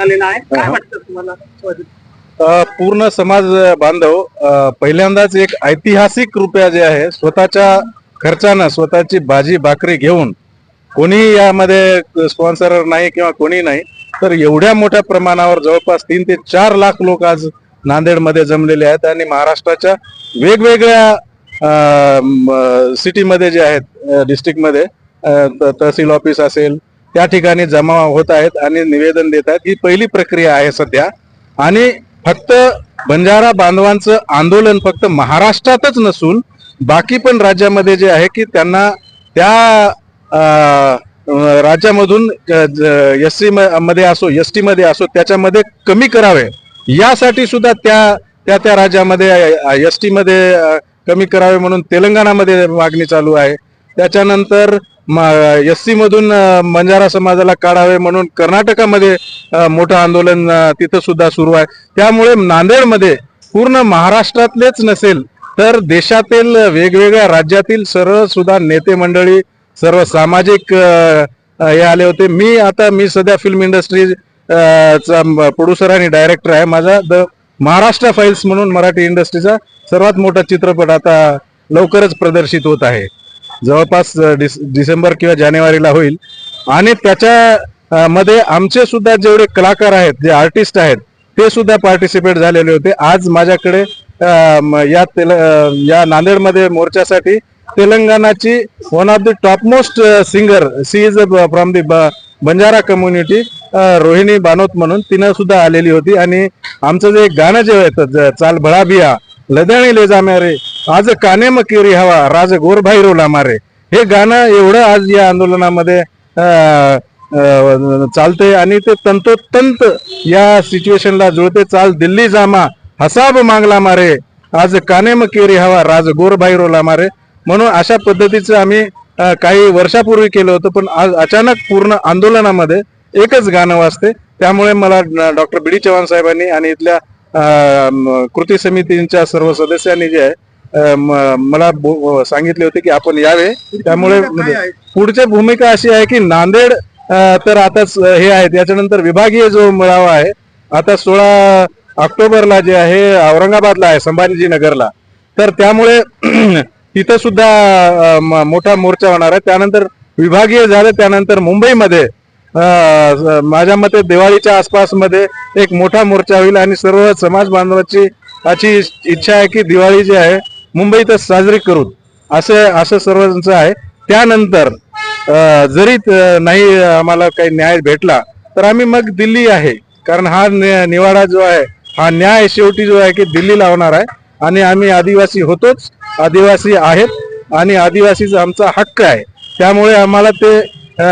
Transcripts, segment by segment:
आलेला आहे काय. वाटतं तुम्हाला अ, पूर्ण समाज बांधव पहिल्यांदाच एक ऐतिहासिक रुपया जे आहे स्वतःच्या खर्चानं स्वतःची भाजी भाकरी घेऊन कोणी यामध्ये स्पॉन्सर नाही किंवा कोणी नाही तर एवढ्या मोठ्या प्रमाणावर जवळपास तीन ते चार लाख लोक आज नांदेडमध्ये जमलेले आहेत आणि महाराष्ट्राच्या वेगवेगळ्या सिटीमध्ये जे आहेत डिस्ट्रिक्टमध्ये तहसील ऑफिस असेल त्या ठिकाणी जमा होत आहेत आणि निवेदन देत आहेत. ही पहिली प्रक्रिया आहे सध्या. आणि फक्त बंजारा बांधवांचं आंदोलन फक्त महाराष्ट्रातच नसून बाकी पण राज्यामध्ये जे आहे की त्यांना त्या राज्यामधून एस सी मध्ये असो एस टी मध्ये असो त्याच्यामध्ये कमी करावे. यासाठी सुद्धा त्या त्या त्या राज्यामध्ये एस टी मध्ये कमी करावे म्हणून तेलंगणामध्ये मागणी चालू आहे. त्याच्यानंतर एस सी मधून बंजारा समाजाला काढावे म्हणून कर्नाटकामध्ये मोठं आंदोलन तिथं सुद्धा सुरू आहे. त्यामुळे नांदेडमध्ये पूर्ण महाराष्ट्रातलेच नसेल तर देशातील वेगवेगळ्या राज्यातील सर्व सुद्धा नेते मंडळी सर्व सामाजिक हे आले होते. मी आता मी सध्या फिल्म इंडस्ट्री चा प्रोड्युसर आणि डायरेक्टर आहे. माझा द महाराष्ट्र फाईल्स म्हणून मराठी इंडस्ट्रीचा सर्वात मोठा चित्रपट आता लवकरच प्रदर्शित होत आहे. जवळपास डिस डिसेंबर किंवा जानेवारीला होईल. आणि त्याच्या मध्ये आमचे सुद्धा जेवढे कलाकार आहेत जे आर्टिस्ट आहेत ते सुद्धा पार्टिसिपेट झालेले होते. आज माझ्याकडे या तेल या नांदेडमध्ये मोर्चासाठी तेलंगणाची one of the top most singer she is from the Banjara community Rohini Banot म्हणून तिनं सुद्धा आलेली होती. आणि आमचं जे गाणं जे आहे चाल भळा बिया लदणी ले जा मेरे आज काने मकेरी हवा राज गोरभाई रोला मारे. हे गाणं एवढं आज या आंदोलनामध्ये चालते आणि ते तंतोतंत या सिच्युएशनला जुळते. चाल दिल्ली जामा हसाब मागला मारे. आज काने मकेरी हवा राज गोरभाई रोला मारे. म्हणून अशा पद्धतीचं आम्ही काही वर्षापूर्वी केलं होतं पण आज अचानक पूर्ण आंदोलनामध्ये एकच गाणं वाजते. त्यामुळे मला डॉक्टर बी डी चव्हाण साहेबांनी आणि इथल्या अं, कृती समितींच्या सर्व सदस्यांनी जे आहे मला सांगितले होते की आपण यावे. त्यामुळे काय आहे? पुढची भूमिका अशी आहे की नांदेड तर आता हे आहे त्याच्यानंतर विभागीय जो मेळावा आहे आता सोळा ऑक्टोबरला जे आहे औरंगाबादला आहे संभाजी नगरला. तर त्यामुळे तिथं सुद्धा मोठा मोर्चा होणार आहे. त्यानंतर विभागीय झालं त्यानंतर मुंबईमध्ये माझ्या मते दिवाळीच्या आसपासमध्ये एक मोठा मोर्चा होईल आणि सर्व समाज बांधवाची अशी इच्छा आहे की दिवाळी जी आहे मुंबईतच साजरी करू असं असं सर्वांचं आहे. त्यानंतर जरी नाही आम्हाला काही न्याय भेटला तर आम्ही मग दिल्ली आहे. कारण हा नि- निवाडा जो आहे हा न्याय शेवटी जो आहे की दिल्ली लावणार आहे. आणि आम्ही आदिवासी होतोच आदिवासी आहेत आणि आदिवासीचा आमचा हक्क आहे. त्यामुळे आम्हाला ते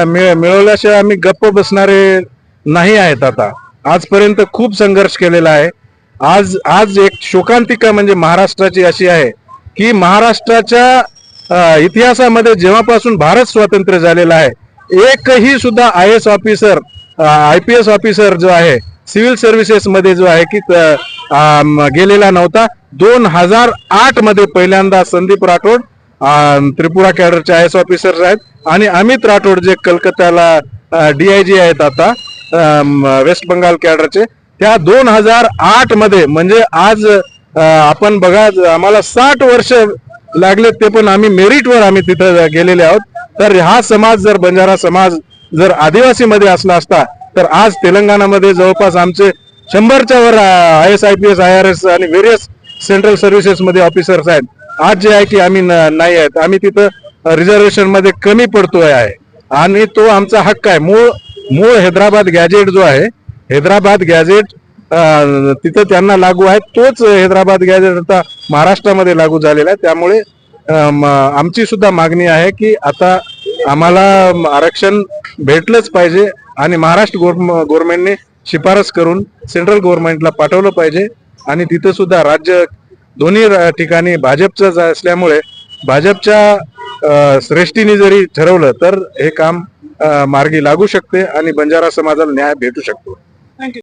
मिळ- मिळवल्याशिवाय आम्ही गप्प बसणारे नाही आहेत आता. आजपर्यंत खूप संघर्ष केलेला आहे. आज आज एक शोकांतिका म्हणजे महाराष्ट्राची अशी आहे. की महाराष्ट्राच्या इतिहासामध्ये जेव्हापासून भारत स्वातंत्र्य झालेला आहे एकही सुद्धा I S officer I P S officer जो आहे सिव्हिल सर्व्हिसेसमध्ये जो आहे की त- गेलेला नव्हता. दोन हजार आठमध्ये पहिल्यांदा संदीप राठोड त्रिपुरा कॅडरचे आय एस ऑफिसर आहेत आणि अमित राठोड जे कलकत्त्याला डीआयजी आहेत आता वेस्ट बंगाल कॅडरचे त्या दोन हजार आठमध्ये म्हणजे आज आपण बघा आम्हाला साठ वर्ष लागले ते पण आम्ही मेरिटवर आम्ही तिथं गेलेले आहोत. तर हा समाज जर बंजारा समाज जर आदिवासी मध्ये असला असता तर आज तेलंगणामध्ये जवळपास आमचे शंभरच्या वर I S I P S I R S आणि व्हेरियस सेंट्रल सर्व्हिसेस मध्ये ऑफिसर्स आहेत. आज जे आहे की आम्ही नाही आहेत. आम्ही तिथं रिझर्वेशनमध्ये कमी पडतोय आहे. आणि तो आमचा हक्क आहे. मूळ मूळ हैदराबाद गॅजेट जो आहे हैदराबाद गॅजेट तिथं त्यांना लागू आहे तोच हैदराबाद गॅजेट आता महाराष्ट्रामध्ये लागू झालेला आहे. त्यामुळे आमची सुद्धा मागणी आहे की आता आम्हाला आरक्षण भेटलंच पाहिजे आणि महाराष्ट्र गव्हर्नमेंटने शिफारस करून सेंट्रल गव्हर्नमेंटला पाठवलं पाहिजे. आणि तिथं सुद्धा राज्य दोन्ही ठिकाणी भाजपचं असल्यामुळे भाजपच्या श्रेष्ठीने जरी ठरवलं तर हे काम मार्गी लागू शकते आणि बंजारा समाजाला न्याय भेटू शकतो.